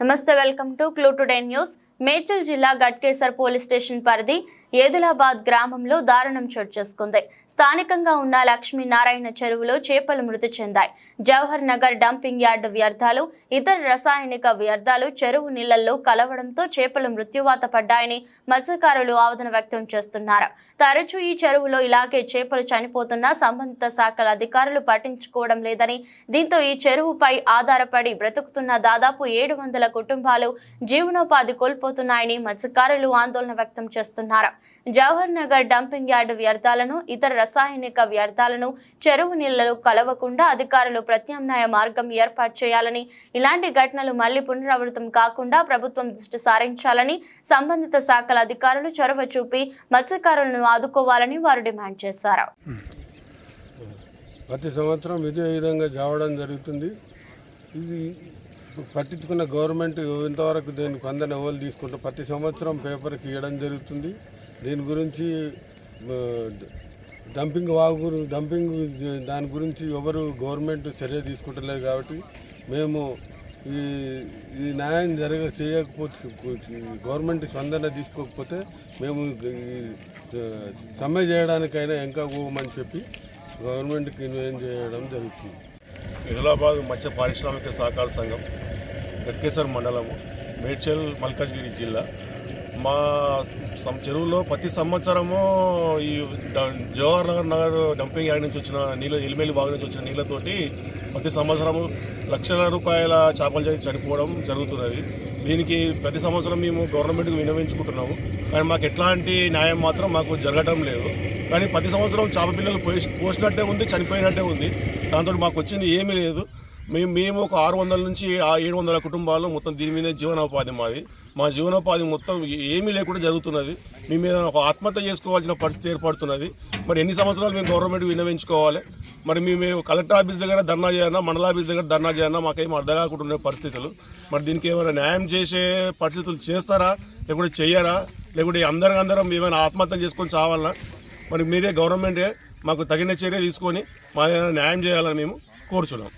నమస్తే welcome to clue today news Medchal జిల్లా Ghatkesar police station పరిధి ఏదులాబాద్ గ్రామంలో దారుణం చోటు చేసుకుంది. స్థానికంగా ఉన్న లక్ష్మీనారాయణ చెరువులో చేపలు మృతి చెందాయి. జవహర్ నగర్ డంపింగ్ యార్డ్ వ్యర్థాలు ఇతర రసాయనిక వ్యర్థాలు చెరువు నీళ్ళలో కలవడంతో చేపలు మృత్యువాత పడ్డాయని మత్స్యకారులు ఆవేదన వ్యక్తం చేస్తున్నారు. తరచూ ఈ చెరువులో ఇలాగే చేపలు చనిపోతున్నా సంబంధిత శాఖల అధికారులు పట్టించుకోవడం లేదని దీంతో ఈ చెరువుపై ఆధారపడి బ్రతుకుతున్న దాదాపు ఏడు వందల కుటుంబాలు జీవనోపాధి కోల్పోతున్నాయని మత్స్యకారులు ఆందోళన వ్యక్తం చేస్తున్నారు. జవహర్ నగర్ డంపింగ్ యార్డ్ వ్యర్థాలను ఇతర రసాయనిక వ్యర్థాలను చెరువు నీళ్ళలో కలవకుండా అధికారులు ప్రత్యామ్నాయ మార్గం ఏర్పాటు చేయాలని ఇలాంటి ఘటనలు మళ్ళీ పునరావృతం కాకుండా ప్రభుత్వం దృష్టి సారించాలని సంబంధిత శాఖల అధికారులు చొరవ చూపి మత్స్యకారులను ఆదుకోవాలని వారు డిమాండ్ చేశారు. ప్రతి సంవత్సరం ఇదే విధంగా జావడం జరుగుతుంది. ఇది పట్టించుకున్న గవర్నమెంట్ ఇంతవరకు దీనికి కొందని ఎవరు తీసుకుంటారు ప్రతి సంవత్సరం పేపర్కి ఇవ్వడం జరుగుతుంది. దీని గురించి డంపింగ్ వాగు డంపింగ్ దాని గురించి ఎవరు గవర్నమెంట్ చర్య తీసుకుంటలేదు కాబట్టి మేము ఈ ఈ న్యాయం జరగ చేయకపోతే గవర్నమెంట్ స్పందన తీసుకోకపోతే మేము ఈ సమ్మె చేయడానికైనా ఇంకా పోమని చెప్పి గవర్నమెంట్కి ఇన్వైన్ చేయడం జరుగుతుంది. ఆదిలాబాద్ మత్స్య పారిశ్రామిక సహకార సంఘం గట్కేశ్వర్ మండలము మేడ్చల్ మల్కాజ్గిరి జిల్లా. మా చెరువులో ప్రతి సంవత్సరము ఈ జవహర్ నగర్ నగర్ డంపింగ్ యార్డ్ నుంచి వచ్చిన నీళ్ళ ఎలిమెలి బాగు నుంచి వచ్చిన నీళ్ళతోటి ప్రతి సంవత్సరము లక్షల రూపాయల చేపలు చనిపోవడం జరుగుతున్నది. దీనికి ప్రతి సంవత్సరం మేము గవర్నమెంట్కి వినియోగించుకుంటున్నాము కానీ మాకు ఎట్లాంటి న్యాయం మాత్రం మాకు జరగటం లేదు. కానీ ప్రతి సంవత్సరం చేప పిల్లలు పోసి పోసినట్టే ఉంది చనిపోయినట్టే ఉంది. దాంతో మాకు వచ్చింది ఏమీ లేదు. మేము మేము ఒక ఆరు వందల నుంచి ఆ ఏడు వందల కుటుంబాలు మొత్తం దీని మీదే జీవనోపాధి మాది. మా జీవనోపాధి మొత్తం ఏమీ లేకుండా జరుగుతున్నది. మేము మీద ఒక ఆత్మహత్య చేసుకోవాల్సిన పరిస్థితి ఏర్పడుతున్నది. మరి ఎన్ని సంవత్సరాలు మేము గవర్నమెంట్ విన్నవించుకోవాలి? మరి మేము కలెక్టర్ ఆఫీస్ దగ్గర ధర్నా చేయన్నా మండల ఆఫీస్ దగ్గర ధర్నా చేయన్నా మాకేం అర్థం కాకుండా ఉండే పరిస్థితులు. మరి దీనికి ఏమైనా న్యాయం చేసే పరిస్థితులు చేస్తారా? లేకుంటే చేయరా లేకుంటే అందరం అందరం ఏమైనా ఆత్మహత్య చేసుకొని చావాలన్నా మరి మీరే గవర్నమెంటే మాకు తగిన చర్య తీసుకొని మా న్యాయం చేయాలని మేము కోరుచున్నాం.